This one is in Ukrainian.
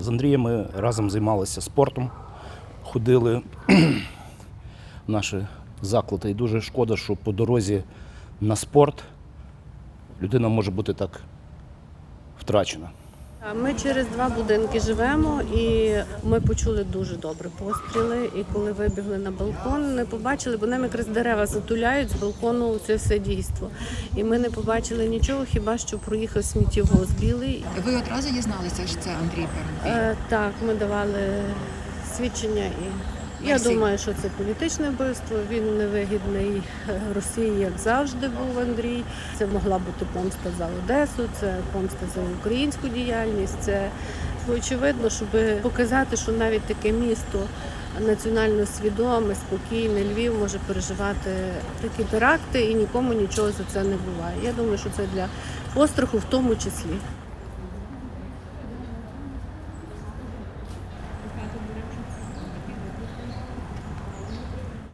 З Андрієм ми разом займалися спортом, ходили в наші заклади. І дуже шкода, що по дорозі на спорт людина може бути так втрачена. Ми через два будинки живемо, і ми почули дуже добре постріли. І коли вибігли на балкон, не побачили, бо нам якраз дерева затуляють з балкону це все дійство. І ми не побачили нічого, хіба що проїхав сміттєвоз білий. Ви одразу дізналися, що це Андрій Перенбій? Е, так, ми давали свідчення і. Я думаю, що це політичне вбивство. Він невигідний е, Росії, як завжди був Андрій. Це могла бути помста за Одесу, це помста за українську діяльність. Це очевидно, щоб показати, що навіть таке місто національно свідоме, спокійне, Львів може переживати такі теракти і нікому нічого за це не буває. Я думаю, що це для постраху в тому числі.